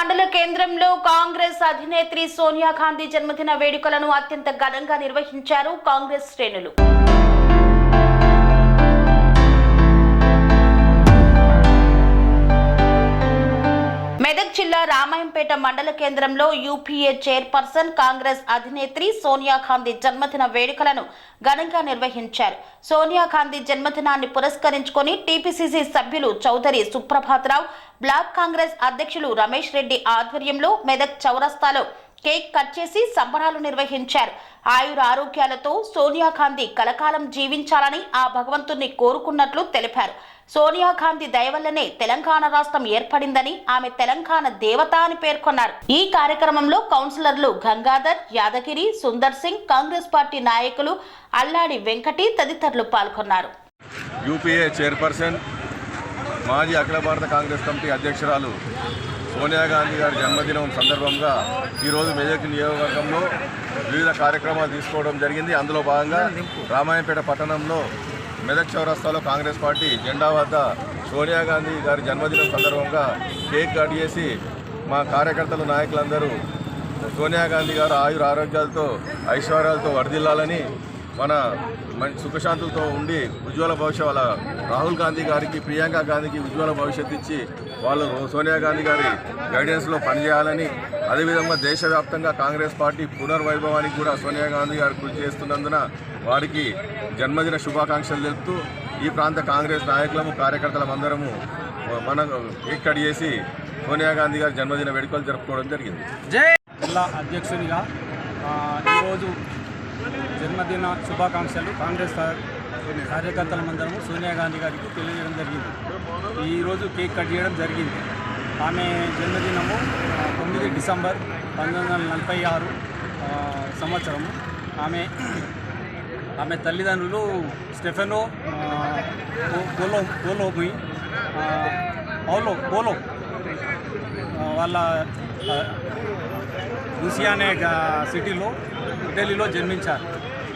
మండల కేంద్రంలో కాంగ్రెస్ అధినేత్రి సోనియా గాంధీ జన్మదిన వేడుకలను అత్యంత ఘనంగా నిర్వహించారు కాంగ్రెస్ శ్రేణులు. మెదక్ జిల్లా రామాయంపేట మండల కేంద్రంలో యూపీఏ చైర్పర్సన్ కాంగ్రెస్ అధినేత్రి సోనియా గాంధీ జన్మదిన వేడుకలను ఘనంగా నిర్వహించారు. సోనియా గాంధీ జన్మదినాన్ని పురస్కరించుకొని టీపీసీసీ సభ్యులు చౌదరి సుప్రభాతరావు బ్లాక్ కాంగ్రెస్ అధ్యక్షులు రమేష్ రెడ్డి ఆధ్వర్యంలో మెదక్ చౌరస్తాలో కేక్ కట్ చేసి సంబరాలు నిర్వహించారు. ఆయుర ఆరోగ్యాలతో సోనియా గాంధీ కలకాలం జీవించాలని ఆ భగవంతుణ్ణి కోరుకున్నట్లు తెలిపారు. సోనియా గాంధీ దయవల్లనే తెలంగాణ రాష్ట్రం ఏర్పడిందని ఆమె తెలంగాణ దేవత అని పేర్కొన్నారు. ఈ కార్యక్రమంలో కౌన్సిలర్లు గంగాధర్ యాదగిరి సుందర్ సింగ్ కాంగ్రెస్ పార్టీ నాయకులు అల్లాడి వెంకటి తదితరులు పాల్గొన్నారు. యూపీఏ చైర్పర్సన్ మాజీ అఖిల భారత కాంగ్రెస్ కమిటీ అధ్యక్షురాలు సోనియా గాంధీ గారి జన్మదినం సందర్భంగా ఈరోజు మెదక్ నియోజకవర్గంలో వివిధ కార్యక్రమాలు తీసుకోవడం జరిగింది. అందులో భాగంగా రామాయంపేట పట్టణంలో మెదక్ చౌరస్తాలో కాంగ్రెస్ పార్టీ జెండా వద్ద సోనియా గాంధీ గారి జన్మదినం సందర్భంగా కేక్ కట్ చేసి మా కార్యకర్తలు నాయకులందరూ సోనియా గాంధీ గారు ఆయుర ఆరోగ్యాలతో ఐశ్వర్యాలతో వరదిల్లాలని మన మంచి సుఖశాంతులతో ఉండి ఉజ్వల భవిష్యత్ వాళ్ళ రాహుల్ గాంధీ గారికి ప్రియాంక గాంధీకి ఉజ్వల భవిష్యత్తు ఇచ్చి వాళ్ళు సోనియా గాంధీ గారి గైడెన్స్లో పనిచేయాలని అదేవిధంగా దేశవ్యాప్తంగా కాంగ్రెస్ పార్టీ పునర్వైభవానికి కూడా సోనియా గాంధీ గారు కృషి చేస్తున్నందున వారికి జన్మదిన శుభాకాంక్షలు తెలుపుతూ ఈ ప్రాంత కాంగ్రెస్ నాయకులము కార్యకర్తలం అందరము మన ఇక్కడ చేసి సోనియా గాంధీ గారి జన్మదిన వేడుకలు జరుపుకోవడం జరిగింది. జిల్లా అధ్యక్షునిగా ఈరోజు జన్మదిన శుభాకాంక్షలు. కాంగ్రెస్ కా- కార్యకర్తలమందరము సోనియా గాంధీ గారికి తెలియజేయడం జరిగింది. ఈరోజు కేక్ కట్ చేయడం జరిగింది. ఆమె జన్మదినము తొమ్మిది డిసెంబర్ పంతొమ్మిది వందల నలభై ఆరు సంవత్సరము. ఆమె ఆమె తల్లిదండ్రులు స్టెఫెనో పోలో పోలో పోలోమి పౌలో పోలో వాళ్ళ ఆ, అనే సిటీలో ఢిల్లీలో జన్మించారు.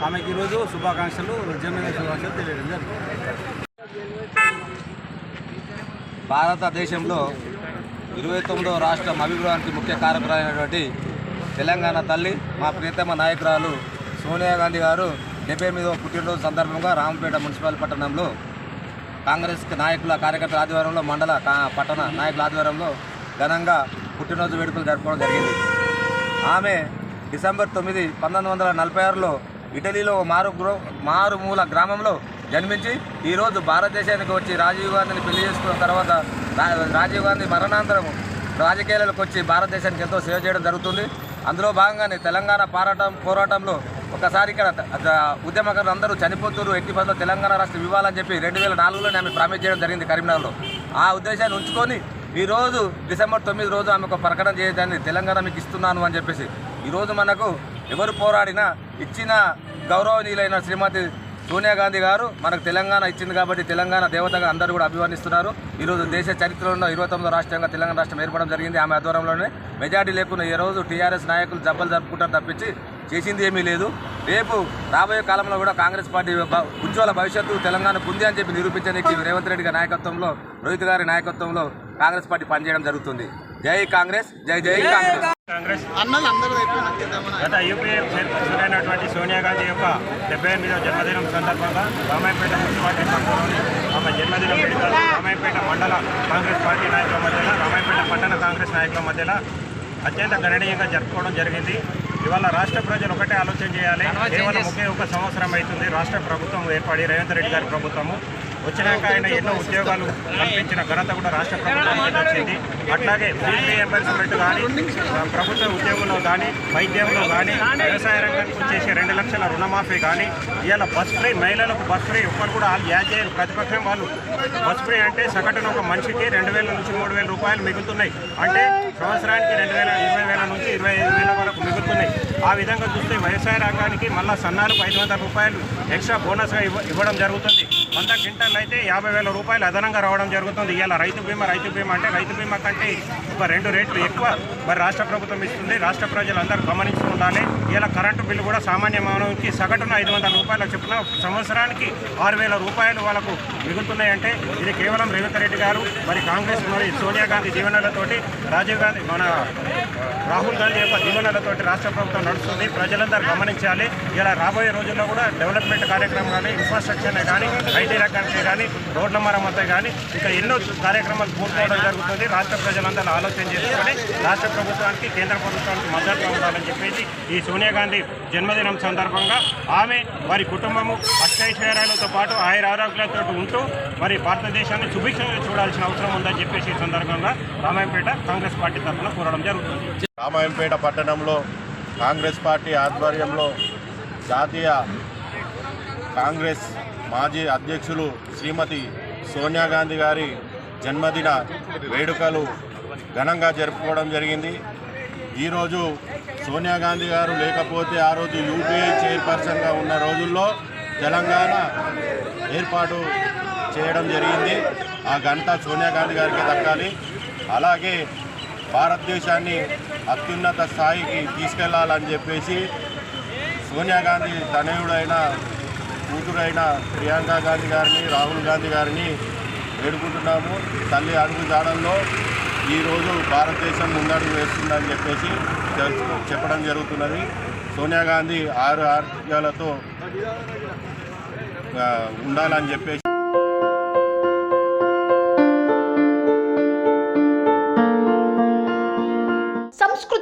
ఆమెకి ఈరోజు శుభాకాంక్షలు జన్మదిన శుభాకాంక్షలు తెలియడం జరిగింది భారతదేశంలో ఇరవై తొమ్మిదవ రాష్ట్రం అభివృద్ధానికి ముఖ్య కారకురాలైనటువంటి తెలంగాణ తల్లి మా ప్రియతమ నాయకురాలు సోనియా గాంధీ గారు డెబ్బై ఎనిమిదవ పుట్టినరోజు సందర్భంగా రామపేట మున్సిపల్ పట్టణంలో కాంగ్రెస్ నాయకుల కార్యకర్తల ఆధ్వర్యంలో మండల పట్టణ నాయకుల ఆధ్వర్యంలో ఘనంగా పుట్టినరోజు వేడుకలు జరుపుకోవడం జరిగింది. ఆమె డిసెంబర్ తొమ్మిది పంతొమ్మిది వందల నలభై ఆరులో ఇటలీలో మారు గ్రో మారుమూల గ్రామంలో జన్మించి ఈరోజు భారతదేశానికి వచ్చి రాజీవ్ గాంధీని పెళ్ళి చేసుకున్న తర్వాత రాజీవ్ గాంధీ మరణాంతరం రాజకీయాలకు వచ్చి భారతదేశానికి ఎంతో సేవ చేయడం జరుగుతుంది. అందులో భాగంగానే తెలంగాణ పోరాటం పోరాటంలో ఒకసారి ఇక్కడ ఉద్యమకారులు అందరూ చనిపోతున్నారు. ఎట్టి పనిలో తెలంగాణ రాష్ట్రం ఇవ్వాలని చెప్పి రెండు వేల నాలుగులోనే ఆమె ప్రామిస్ చేయడం జరిగింది కరీంనగర్లో. ఆ ఉద్దేశాన్ని ఉంచుకొని ఈరోజు డిసెంబర్ తొమ్మిది రోజు ఆమె ఒక ప్రకటన చేయడాన్ని తెలంగాణ మీకు ఇస్తున్నాను అని చెప్పేసి ఈరోజు మనకు ఎవరు పోరాడినా ఇచ్చిన గౌరవనీయులైన శ్రీమతి సోనియా గాంధీ గారు మనకు తెలంగాణ ఇచ్చింది కాబట్టి తెలంగాణ దేవతగా అందరూ కూడా అభివర్ణిస్తున్నారు. ఈరోజు దేశ చరిత్రలో ఇరవై తొమ్మిదో రాష్ట్రంగా తెలంగాణ రాష్ట్రం ఏర్పడడం జరిగింది. ఆమె ఆధ్వర్యంలోనే మెజార్టీ లేకుండా ఈ రోజు టీఆర్ఎస్ నాయకులు జబ్బలు జరుపుకుంటారు తప్పించి చేసింది ఏమీ లేదు. రేపు రాబోయే కాలంలో కూడా కాంగ్రెస్ పార్టీ ఉజ్వల భవిష్యత్తు తెలంగాణకు ఉంది అని చెప్పి నిరూపించడానికి రేవంత్ రెడ్డి గారి నాయకత్వంలో రోహిత్ గారి నాయకత్వంలో కాంగ్రెస్ పార్టీ పనిచేయడం జరుగుతుంది. జై కాంగ్రెస్ జై జై కాంగ్రెస్. కాంగ్రెస్. గత యూపీఏ చైర్పర్సన్ అయినటువంటి సోనియా గాంధీ యొక్క డెబ్బై ఎనిమిదవ జన్మదినం సందర్భంగా రామాయపేట మున్సిపాలిటీ సంఘంలోని ఆమె జన్మదిన వేడుకలు రామాయపేట మండల కాంగ్రెస్ పార్టీ నాయకుల మధ్యన రామాయపేట పట్టణ కాంగ్రెస్ నాయకుల మధ్యన అత్యంత గణనీయంగా జరుపుకోవడం జరిగింది. ఇవాళ రాష్ట్ర ప్రజలు ఒకటే ఆలోచన చేయాలి. కేవలం ఒకే ఒక సంవత్సరం అవుతుంది. రాష్ట్ర ప్రభుత్వం ఏర్పడి రేవంత్ రెడ్డి గారి ప్రభుత్వము. వచ్చినాక ఆయన ఎన్నో ఉద్యోగాలు కల్పించిన ఘనత కూడా రాష్ట్ర ప్రభుత్వానికి వచ్చింది. అట్లాగే ఫీజు రియంబర్స్మెంట్ కానీ ప్రభుత్వ ఉద్యోగంలో కానీ వైద్యంలో కానీ వ్యవసాయ రంగానికి వచ్చేసి రెండు లక్షల రుణమాఫీ కానీ ఇవాళ బస్ ఫ్రీ మహిళలకు బస్ ఫ్రీ ఒక్కరు కూడా వాళ్ళు యాడ్ చేయరు. ప్రతిపక్షం వాళ్ళు బస్ ఫ్రీ అంటే సగటున ఒక మనిషికి రెండు వేల నుంచి మూడు వేల రూపాయలు మిగులుతున్నాయి. అంటే సంవత్సరానికి రెండు వేల ఇరవై వేల నుంచి ఇరవై ఐదు వేల వరకు మిగులుతున్నాయి. ఆ విధంగా చూస్తే వ్యవసాయ రంగానికి మళ్ళా సన్నాలకు ఐదు వందల రూపాయలు ఎక్స్ట్రా బోనస్గా ఇవ్వడం జరుగుతుంది. వంద క్వింటల్ అయితే యాభై వేల రూపాయలు అదనంగా రావడం జరుగుతుంది. ఇవాళ రైతు బీమా రైతు బీమా అంటే రైతు బీమా కంటే రెండు రేట్లు ఎక్కువ మరి రాష్ట్ర ప్రభుత్వం ఇస్తుంది. రాష్ట్ర ప్రజలందరూ గమనించి ఉండాలి. ఇలా కరెంటు బిల్లు కూడా సామాన్య మానవునికి సగటున ఐదు వందల రూపాయల చొప్పున సంవత్సరానికి ఆరు వేల రూపాయలు వాళ్ళకు మిగులుతున్నాయంటే ఇది కేవలం రేవంత్ రెడ్డి గారు మరి కాంగ్రెస్ మరి సోనియా గాంధీ దీవెనలతోటి రాజీవ్ గాంధీ మన రాహుల్ గాంధీ యొక్క దీవెనలతోటి రాష్ట్ర ప్రభుత్వం నడుస్తుంది. ప్రజలందరూ గమనించాలి. ఇలా రాబోయే రోజుల్లో కూడా డెవలప్మెంట్ కార్యక్రమం కానీ ఇన్ఫ్రాస్ట్రక్చర్ కానీ ఐటీ రంగానికి కానీ రోడ్ల మరమ్మతే కానీ ఇంకా ఎన్నో కార్యక్రమాలు పూర్తవడం జరుగుతుంది. రాష్ట్ర ప్రజలందరూ ఆలోచన చేసుకొని రాష్ట్ర ప్రభుత్వానికి కేంద్ర ప్రభుత్వానికి మద్దతుగా ఉండాలని చెప్పేసి ఈ సోనియా గాంధీ జన్మదినం సందర్భంగా ఆమె వారి కుటుంబము అష్టైశ్వర్యాలతో పాటు ఆయుర ఆరోగ్యాలతో ఉంటూ మరి భారతదేశాన్ని సుభిక్షంగా చూడాల్సిన అవసరం ఉందని చెప్పేసి ఈ సందర్భంగా రామాయంపేట కాంగ్రెస్ పార్టీ తరఫున కోరడం జరుగుతుంది. రామాయంపేట పట్టణంలో కాంగ్రెస్ పార్టీ ఆధ్వర్యంలో జాతీయ కాంగ్రెస్ మాజీ అధ్యక్షులు శ్రీమతి సోనియా గాంధీ గారి జన్మదిన వేడుకలు ఘనంగా జరుపుకోవడం జరిగింది. ఈరోజు సోనియా గాంధీ గారు లేకపోతే ఆ రోజు యూపీఐ చైర్పర్సన్గా ఉన్న రోజుల్లో తెలంగాణ ఏర్పాటు చేయడం జరిగింది. ఆ ఘనత సోనియా గాంధీ గారికి దక్కాలి. అలాగే భారతదేశాన్ని అత్యున్నత స్థాయికి తీసుకెళ్ళాలని చెప్పేసి సోనియా గాంధీ తనయుడైన కూతురైన ప్రియాంక గాంధీ గారిని రాహుల్ గాంధీ గారిని వేడుకుంటున్నాము. తల్లి అడుగు జాడల్లో ఈరోజు భారతదేశం ముందడుగు వేస్తుందని చెప్పేసి చెప్పడం జరుగుతున్నది. సోనియా గాంధీ ఆరు ఆరోగ్యాలతో ఉండాలని చెప్పేసి